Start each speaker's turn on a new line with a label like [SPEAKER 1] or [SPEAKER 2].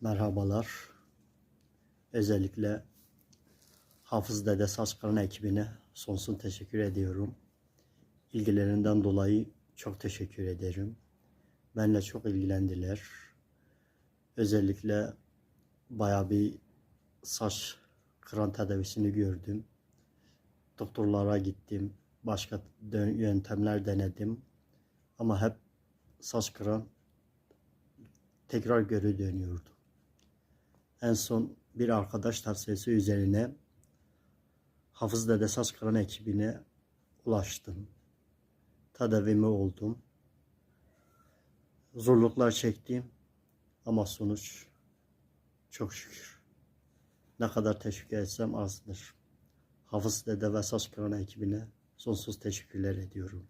[SPEAKER 1] Merhabalar. Özellikle Hafız Dede Saç Kıran ekibine sonsuz teşekkür ediyorum. İlgilerinden dolayı çok teşekkür ederim. Benle çok ilgilendiler. Özellikle baya bir saç kıran tedavisini gördüm. Doktorlara gittim. Başka yöntemler denedim. Ama hep saç kıran tekrar geri dönüyordu. En son bir arkadaş tavsiyesi üzerine Hafız Dede Saç Kıran ekibine ulaştım. Tedavimi oldum. Zorluklar çektim ama sonuç çok şükür. Ne kadar teşekkür etsem azdır. Hafız Dede ve Saç Kıran ekibine sonsuz teşekkürler ediyorum.